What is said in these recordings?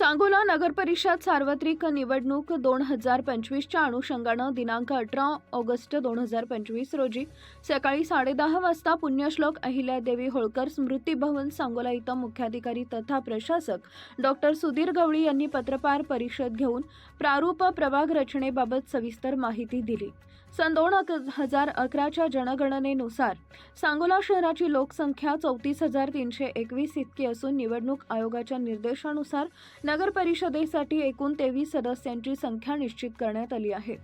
सांगोला नगर परिषद सार्वत्रिक निवडणूक दोन हजार पंचवीसच्या अनुषंगानं दिनांक अठरा ऑगस्ट दोन हजार पंचवीस रोजी सकाळी साडेदहा वाजता पुण्यश्लोक अहिल्यादेवी होळकर स्मृती भवन सांगोला इथं मुख्याधिकारी तथा प्रशासक डॉक्टर सुधीर गवळी यांनी पत्रकार परिषद घेऊन प्रारूप प्रभाग रचनेबाबत सविस्तर माहिती दिली. सन दोन हजार अकराच्या जनगणनेनुसार सांगोला शहराची लोकसंख्या चौतीस हजार तीनशे एकवीस इतकी असून निवडणूक आयोगाच्या निर्देशानुसार नगर परिषदेसाठी एकूण तेवीस सदस्यांची संख्या निश्चित करण्यात आली आहे.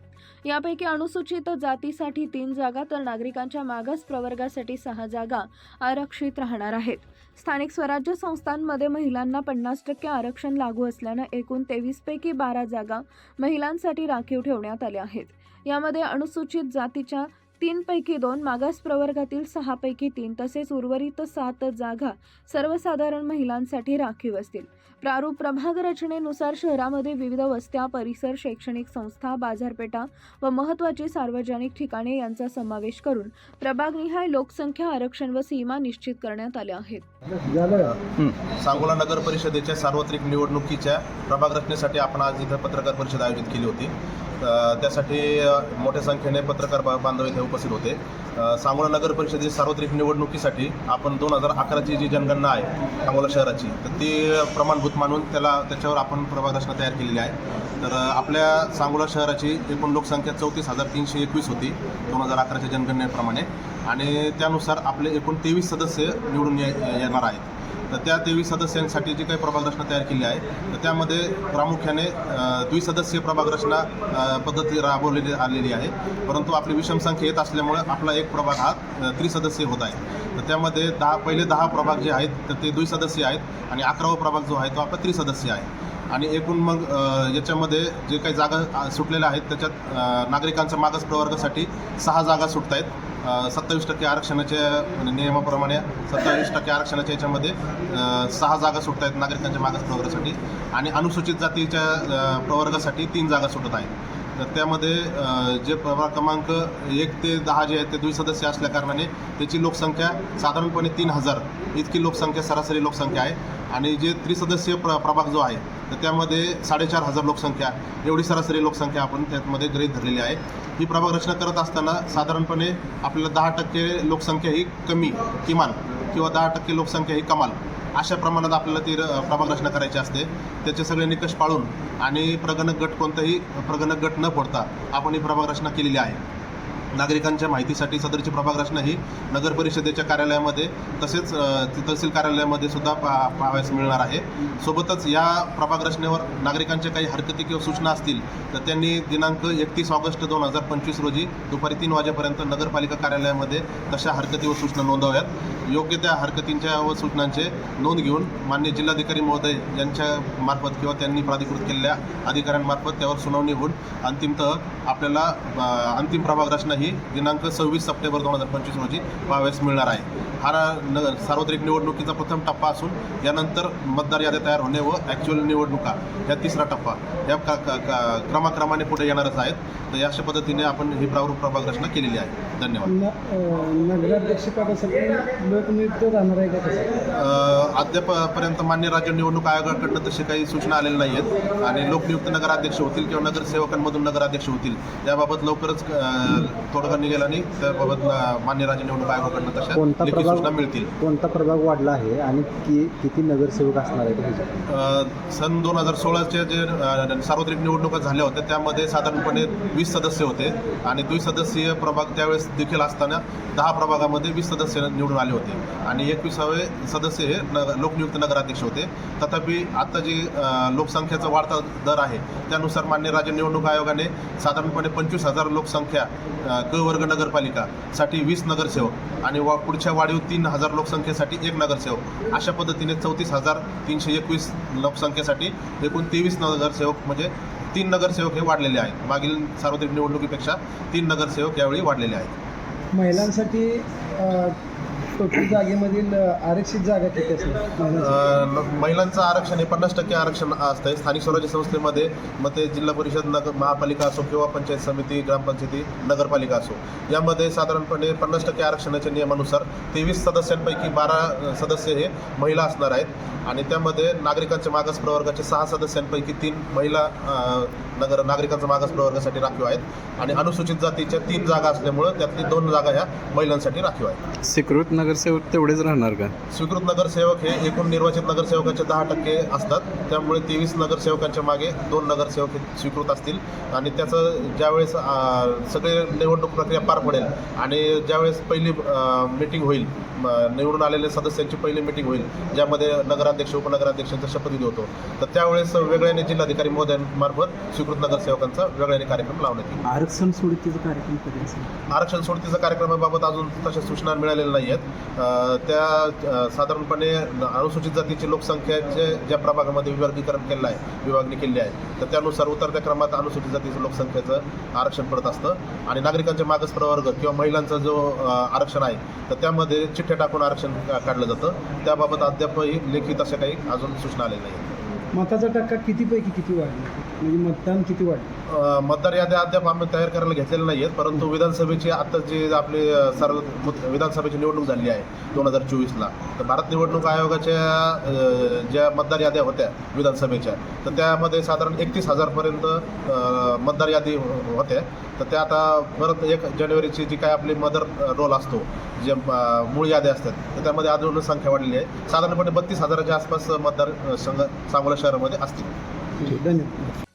यापैकी अनुसूचित जातीसाठी तीन जागा तर नागरिकांच्या मागास प्रवर्गासाठी सहा जागा आरक्षित राहणार आहेत. स्थानिक स्वराज्य संस्थांमध्ये महिलांना पन्नास टक्के आरक्षण लागू असल्यानं एकूण तेवीसपैकी बारा जागा महिलांसाठी राखीव ठेवण्यात आल्या आहेत. यामध्ये अनुसूचित जातीच्या तीन पैकी दोन मागास प्रवर्गातील सहा पैकी तीन तसेच उर्वरित सात जागा सर्वसाधारण महिलांसाठी राखीव असतील. प्रारूप प्रभाग रचनेनुसार शहरामध्ये विविध वस्त्या परिसर शैक्षणिक संस्था बाजारपेठा व महत्त्वाची सार्वजनिक ठिकाणे यांचा समावेश करून प्रभागनिहाय लोकसंख्या आरक्षण व सीमा निश्चित करण्यात आल्या आहेत. सांगोला नगर परिषदेच्या सार्वत्रिक निवडणुकीच्या प्रभाग रचनेसाठी आपण आज इथं पत्रकार परिषद आयोजित केली होती. त्यासाठी मोठ्या संख्येने पत्रकार बा- बांधव इथे उपस्थित होते. सांगोला नगर परिषदेची सार्वत्रिक निवडणुकीसाठी आपण दोन हजार अकराची जी जनगणना आहे सांगोला शहराची तर ती प्रमाणभूत मानून त्याला त्याच्यावर आपण प्रभाग तयार केलेली आहे. तर आपल्या सांगोला शहराची एकूण लोकसंख्या चौतीस हजार तीनशे एकवीस होती दोन हजार अकराच्या जनगणनेप्रमाणे. आणि त्यानुसार आपले एकूण तेवीस सदस्य निवडून ये- येणार आहेत. तर त्या तेवीस सदस्यांसाठी जी काही प्रभाग रचना तयार केली आहे तर त्यामध्ये प्रामुख्याने द्विसदस्यीय प्रभाग रचना पद्धती राबवलेली आलेली आहे. परंतु आपली विषम संख्या येत असल्यामुळे आपला एक प्रभाग हा त्रिसदस्यीय होत आहे. तर त्यामध्ये दहा पहिले दहा प्रभाग जे आहेत तर ते द्विसदस्यीय आहेत आणि अकरावा प्रभाग जो आहे तो आपला त्रिसदस्यीय आहे. आणि एकूण मग याच्यामध्ये जे काही जागा सुटलेल्या आहेत त्याच्यात अ, नागरिकांच्या मागास प्रवर्गासाठी सहा जागा सुटत आहेत सत्तावीस टक्के आरक्षणाच्या म्हणजे नियमाप्रमाणे सत्तावीस टक्के आरक्षणाच्या याच्यामध्ये सहा जागा सुटत आहेत नागरिकांच्या मागास प्रवर्गासाठी आणि अनुसूचित जातीच्या प्रवर्गासाठी तीन जागा सुटत आहेत. तर त्यामध्ये जे प्रभाग क्रमांक एक ते दहा जे आहेत ते द्विसदस्य असल्या कारणाने त्याची लोकसंख्या साधारणपणे तीन हजार इतकी लोकसंख्या सरासरी लोकसंख्या आहे. आणि जे त्रिसदस्यीय प्र प्रभाग जो आहे तर त्यामध्ये साडेचार हजार लोकसंख्या एवढी सरासरी लोकसंख्या आपण त्यामध्ये गृहीत धरलेली आहे. ही प्रभाग रचना करत असताना साधारणपणे आपल्याला दहा टक्के लोकसंख्या ही कमी किमान किंवा दहा टक्के लोकसंख्या ही कमाल अशा प्रमाणात आपल्याला ती र- प्रभाग रचना करायची असते. त्याचे सगळे निकष पाळून आणि प्रगणक गट कोणताही प्रगणक गट न फोडता आपण ही प्रभाग रचना केलेली आहे. नागरिकांच्या माहितीसाठी सदरची प्रभाग रचना ही नगर परिषदेच्या कार्यालयामध्ये तसेच तहसील कार्यालयामध्ये सुद्धा पा पाहावयास मिळणार आहे. सोबतच या प्रभाग रचनेवर नागरिकांच्या काही हरकती किंवा सूचना असतील तर त्यांनी दिनांक एकतीस ऑगस्ट दोन हजार पंचवीस रोजी दुपारी तीन वाजेपर्यंत नगरपालिका कार्यालयामध्ये तशा हरकती व सूचना नोंदवाव्यात. योग्य त्या हरकतींच्या व सूचनांचे नोंद घेऊन मान्य जिल्हाधिकारी महोदय यांच्या मार्फत किंवा त्यांनी प्राधिकृत केलेल्या अधिकाऱ्यांमार्फत त्यावर सुनावणी होऊन अंतिमतः आपल्याला अंतिम प्रभाग रचना ही दिनांक सव्वीस सप्टेंबर दोन हजार पंचवीस रोजी पाहावयास मिळणार आहे. हा न सार्वत्रिक निवडणुकीचा प्रथम टप्पा असून यानंतर मतदार याद्या तयार होणे व ॲक्च्युअल निवडणुका या तिसरा टप्पा या क्रमाक्रमाने पुढे येणारच आहेत. तर अशा पद्धतीने आपण ही प्रारूप प्रभाग रचना केलेली आहे. धन्यवाद. अद्यापपर्यंत मान्य राज्य निवडणूक आयोगाकडनं तशी काही सूचना आलेल्या नाही आहेत आणि लोकनियुक्त नगराध्यक्ष होतील किंवा नगरसेवकांमधून नगराध्यक्ष होतील. त्याबाबत लवकरच तोडगा निघेल आणि त्याबाबत मान्य राज्य निवडणूक आयोगाकडनं तशा कोणता लेखी प्रभाग सूचना मिळतील. कोणता प्रभाग वाढला आहे आणि कि किती नगरसेवक असणार आहेत ह्याच्यात? अ, सन दोन हजार सोळाच्या जे अ, सार्वत्रिक निवडणुका झाल्या होत्या त्यामध्ये साधारणपणे वीस सदस्य होते आणि द्विसदस्यीय प्रभाग त्यावेळेस देखील असताना दहा प्रभागामध्ये वीस सदस्य निवडून आले होते. आणि एकविसावे सदस्य हे न लोकनियुक्त नगराध्यक्ष होते. तथापि आता जी अ, लोकसंख्येचा वाढता दर आहे त्यानुसार मान्य राज्य निवडणूक आयोगाने साधारणपणे पंचवीस हजार लोकसंख्या अ, क वर्ग नगरपालिकासाठी वीस नगरसेवक आणि वा पुढच्या वाढीव तीन हजार लोकसंख्येसाठी एक नगरसेवक. अशा पद्धतीने चौतीस हजार तीनशे एकवीस लोकसंख्येसाठी एकूण तेवीस नगरसेवक म्हणजे तीन नगरसेवक हे वाढलेले आहेत. मागील सार्वत्रिक निवडणुकीपेक्षा तीन नगरसेवक यावेळी वाढलेले आहेत. महिलांसाठी टोटल जागेमधील आरक्षित जागा किती असणार महिलांचं. आरक्षण हे पन्नास टक्के आरक्षण असतं स्थानिक स्वराज्य संस्थेमध्ये मग ते जिल्हा परिषद नगर महापालिका असो किंवा पंचायत समिती ग्रामपंचायती नगरपालिका असो यामध्ये साधारणपणे पन्नास टक्के आरक्षणाच्या नियमानुसार तेवीस सदस्यांपैकी बारा सदस्य हे महिला असणार आहेत. आणि त्यामध्ये नागरिकांच्या मागास प्रवर्गाचे सहा सदस्यांपैकी तीन महिला नगर नागरिकांच्या मागास प्रवर्गासाठी राखीव आहेत. आणि अनुसूचित जातीच्या तीन जागा असल्यामुळं त्यातली दोन जागा ह्या महिलांसाठी राखीव आहेत. स्वीकृत नगरसेवक तेवढेच राहणार का? स्वीकृत नगरसेवक हे एकूण निर्वाचित नगरसेवकाचे दहा टक्के असतात. त्यामुळे तेवीस नगरसेवकांच्या मागे दोन नगरसेवक हे स्वीकृत असतील. आणि त्याचं ज्यावेळेस सगळे निवडणूक प्रक्रिया पार पडेल आणि ज्यावेळेस पहिली मीटिंग होईल निवडून आलेल्या सदस्यांची पहिली मीटिंग होईल ज्यामध्ये नगराध्यक्ष उपनगराध्यक्षांचा शपथविधी होतो. तर त्यावेळेस वेगळ्याने जिल्हाधिकारी महोदयांमार्फत स्वीकृत नगरसेवकांचा वेगळ्याने कार्यक्रम लावण्यात येईल. आरक्षण सोडतीचा कार्यक्रम कधी असेल? आरक्षण सोडतीचा कार्यक्रमाबाबत अजून तशा सूचना मिळालेल्या नाही आहेत त्या साधारणपणे अनुसूचित जातीची लोकसंख्येचे ज्या प्रभागामध्ये विभागीकरण केलं आहे विभागणी केली आहे तर त्यानुसार उतरत्या क्रमात अनुसूचित जातीचं लोकसंख्येचं आरक्षण पडत असतं. आणि नागरिकांच्या मागास प्रवर्ग किंवा महिलांचं जो आरक्षण आहे तर त्यामध्ये तिथे टाकून आरक्षण काढलं जातं. त्याबाबत अद्यापही लेखी तशा काही अजून सूचना आलेल्या नाहीत. मताचा टक्का कितीपैकी किती वाढला? म्हणजे मतदान किती वाढलं? मतदार याद्या अद्याप आम्ही तयार करायला घेतलेल्या नाही आहेत परंतु विधानसभेची आता जी आपली सर्व विधानसभेची निवडणूक झाली आहे दोन हजार चोवीसला तर भारत निवडणूक आयोगाच्या ज्या मतदार याद्या होत्या विधानसभेच्या तर त्यामध्ये साधारण एकतीस हजारपर्यंत मतदार यादी हो- होत्या तर त्या आता परत एक जानेवारीची जी काय आपली मदर रोल असतो जे मूळ याद्या असतात तर त्यामध्ये अजून संख्या वाढलेली आहे. साधारणपणे बत्तीस हजाराच्या आसपास मतदार संघ सांगोला शहरामध्ये असतील. धन्यवाद.